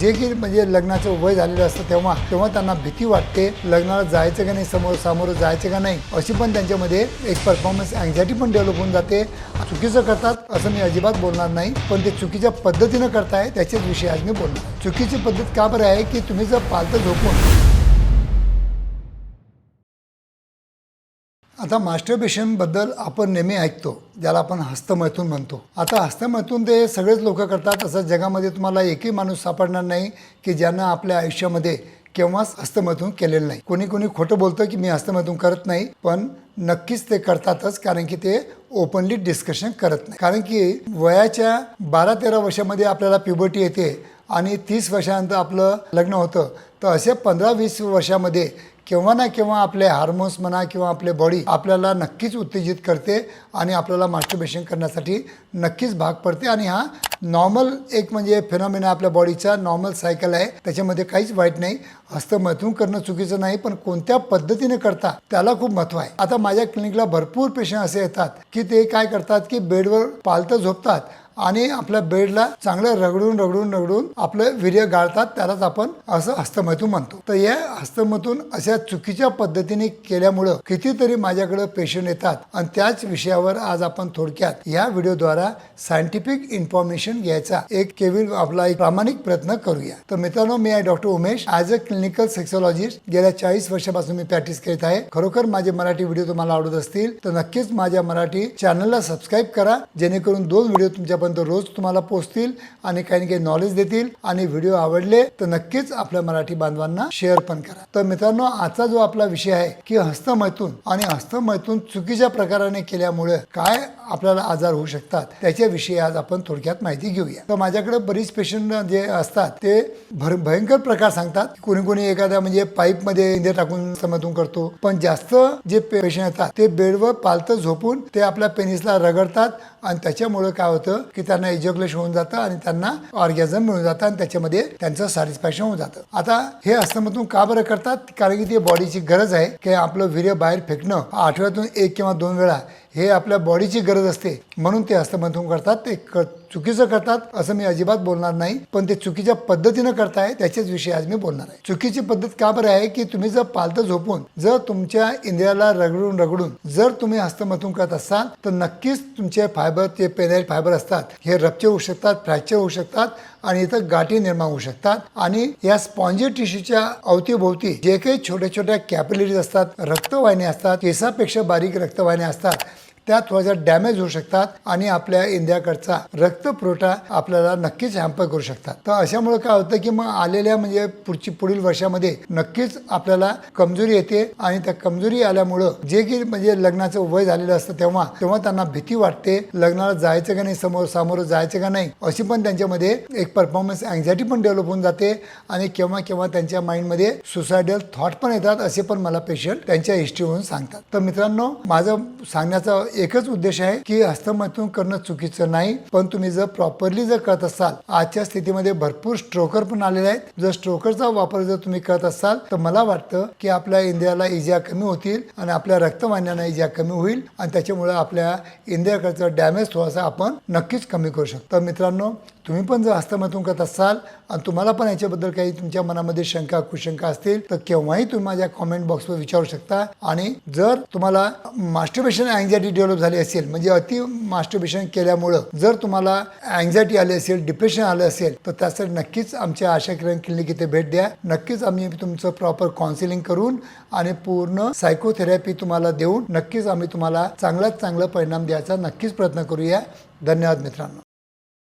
जे की म्हणजे लग्नाचं वय झालेलं असतं तेव्हा तेव्हा त्यांना भीती वाटते लग्नाला जायचं का नाही समोर सामोरं जायचं का नाही अशी पण त्यांच्यामध्ये एक परफॉर्मन्स अँझायटी पण डेव्हलप होऊन जाते. चुकीचं करतात असं मी अजिबात बोलणार नाही पण ते चुकीच्या पद्धतीनं करताय त्याच्याच विषयी आज मी बोलणार. चुकीची पद्धत का बरं आहे की तुम्ही जर पालतं झोपून आता मास्टरबेशनबद्दल आपण नेहमी ऐकतो ज्याला आपण हस्तमैथून म्हणतो. आता हस्तमैथून ते सगळेच लोक करतात असं जगामध्ये तुम्हाला एकही माणूस सापडणार नाही की ज्यानं आपल्या आयुष्यामध्ये केव्हाच हस्तमैथून केलेलं नाही. कोणी कोणी खोटं बोलतं की मी हस्तमैथून करत नाही पण नक्कीच ते करतातच कारण की ते ओपनली डिस्कशन करत नाही. कारण की वयाच्या बारा तेरा वर्षामध्ये आपल्याला प्युबर्टी येते आणि तीस वर्षानंतर आपलं लग्न होतं. तर असे पंधरा वीस वर्षामध्ये केव्हा ना केव्हा आपले हार्मोन्स म्हणा किंवा आपले बॉडी आपल्याला नक्कीच उत्तेजित करते आणि आपल्याला मास्टरबेशन करण्यासाठी नक्कीच भाग पडते. आणि हा नॉर्मल एक म्हणजे फेनॉमिना आपल्या बॉडीचा नॉर्मल सायकल आहे. त्याच्यामध्ये काहीच वाईट नाही. हस्तमैथून करणं चुकीचं नाही पण कोणत्या पद्धतीने करता त्याला खूप महत्त्व आहे. आता माझ्या क्लिनिकला भरपूर पेशंट असे येतात की ते काय करतात की बेडवर पालतं झोपतात आणि आपल्या बेडला चांगलं रगडून रगडून रगडून आपलं वीर्य गाळतात त्यालाच आपण असं हस्तमैथून म्हणतो. तर या हस्तमैथून अशा चुकीच्या पद्धतीने केल्यामुळं कितीतरी माझ्याकडे पेशंट येतात आणि त्याच विषयावर आज आपण थोडक्यात या व्हिडिओद्वारा सायंटिफिक इन्फॉर्मेशन घ्यायचा एक केविल आपला एक प्रामाणिक प्रयत्न करूया. तर मित्रांनो मी आहे doctor Umesh. As a clinical sexologist गेल्या चाळीस वर्षापासून मी प्रॅक्टिस करीत आहे. खरोखर माझे मराठी व्हिडिओ तुम्हाला आवडत असतील तर नक्कीच माझ्या मराठी चॅनलला सबस्क्राईब करा जेणेकरून दोन व्हिडिओ तुमच्यापर्यंत रोज तुम्हाला पोहोचतील आणि काही ना काही नॉलेज देतील आणि व्हिडिओ आवडले तर नक्कीच आपल्या मराठी बांधवांना शेअर पण करा. तर मित्रांनो आजचा जो आपला विषय आहे की हस्तमैथून आणि हस्तमैथून चुकीच्या प्रकाराने केल्यामुळे काय आपल्याला आजार होऊ शकतात. त्याच्याविषयी आज आपण थोडक्यात माहिती घेऊया. तर माझ्याकडे बरीच पेशंट जे असतात ते भर भयंकर प्रकार सांगतात. कोणी कोणी एखाद्या म्हणजे पाईपमध्ये इंधे टाकून हस्तमैथून करतो. पण जास्त जे पेशंट येतात ते बेडवर पालतं झोपून ते आपल्या पेनिसला रगडतात आणि त्याच्यामुळे काय होतं की त्यांना इजोक्लेशन होऊन जातं आणि त्यांना ऑर्गॅझम मिळून जातं आणि त्याच्यामध्ये त्यांचं सॅटिस्फॅक्शन होऊन जातं. आता हे हस्तमैथून का बरं करतात? कारण की ती बॉडीची गरज आहे की आपलं वीर्य बाहेर फेकणं. आठवड्यातून एक किंवा दोन वेळा हे आपल्या बॉडीची गरज असते. म्हणून ते हस्तमंथन करतात. ते क चुकीचं करतात असं मी अजिबात बोलणार नाही. पण ते चुकीच्या पद्धतीनं करताय त्याच्याच विषयी आज मी बोलणार आहे. चुकीची पद्धत का बरं आहे की तुम्ही जर पालतं झोपून जर तुमच्या इंद्रियाला रगडून रगडून जर तुम्ही हस्तमंथन करत असाल तर नक्कीच तुमचे फायबर ते पेनाईल फायबर असतात. हे रपचे होऊ शकतात फ्रॅक्चर होऊ शकतात आणि इथं गाठी निर्माण होऊ शकतात. आणि या स्पॉन्जी टिश्यूच्या अवतीभोवती जे काही छोट्या छोट्या कॅपिलरीज असतात रक्तवाहिन्या असतात केसापेक्षा बारीक रक्तवाहिन्या असतात त्या थोड्याशा डॅमेज होऊ शकतात आणि आपल्या इंडियाकडचा रक्तपुरवठा आपल्याला नक्कीच हॅम्पर करू शकतात. तर अशामुळे काय होतं की मग आलेल्या म्हणजे पुढची पुढील वर्षामध्ये नक्कीच आपल्याला कमजोरी येते आणि त्या कमजोरी आल्यामुळं जे की म्हणजे लग्नाचं वय झालेलं असतं तेव्हा तेव्हा त्यांना भीती वाटते लग्नाला जायचं का नाही समोर सामोरं जायचं का नाही अशी पण त्यांच्यामध्ये एक परफॉर्मन्स अँझायटी पण डेव्हलप होऊन जाते आणि केव्हा केव्हा त्यांच्या माइंडमध्ये सुसायडल थॉट पण येतात असे पण मला पेशंट त्यांच्या हिस्ट्रीवरून सांगतात. तर मित्रांनो माझं सांगण्याचा एकच उद्देश आहे की हस्तमैथून करणं चुकीचं नाही पण तुम्ही जर प्रॉपरली जर करत असाल आजच्या स्थितीमध्ये भरपूर स्ट्रोकर पण आलेले आहेत. जर स्ट्रोकरचा वापर जर तुम्ही करत असाल तर मला वाटतं की आपल्या इंद्रियाला इजा कमी होतील आणि आपल्या रक्तवाहिन्यांना इजा कमी होईल आणि त्याच्यामुळे आपल्या इंद्रियाकडचा डॅमेज थोडासा आपण नक्कीच कमी करू शकतो. तर मित्रांनो तुम्ही पण जर हस्तमैथून करत असाल आणि तुम्हाला पण याच्याबद्दल काही तुमच्या मनामध्ये शंका कुशंका असतील तर केव्हाही तुम्ही माझ्या कॉमेंट बॉक्सवर विचारू शकता. आणि जर तुम्हाला मास्टरबेशन अँझायटी डेव्हलप झाली असेल म्हणजे अति मास्टरबेशन केल्यामुळं जर तुम्हाला अँझायटी आली असेल डिप्रेशन आलं असेल तर त्यासाठी नक्कीच आमच्या आशा किरण क्लिनिक इथे भेट द्या. नक्कीच आम्ही तुमचं प्रॉपर काउन्सिलिंग करून आणि पूर्ण सायकोथेरपी तुम्हाला देऊन नक्कीच आम्ही तुम्हाला चांगलाच चांगला परिणाम द्यायचा नक्कीच प्रयत्न करूया. धन्यवाद मित्रांनो.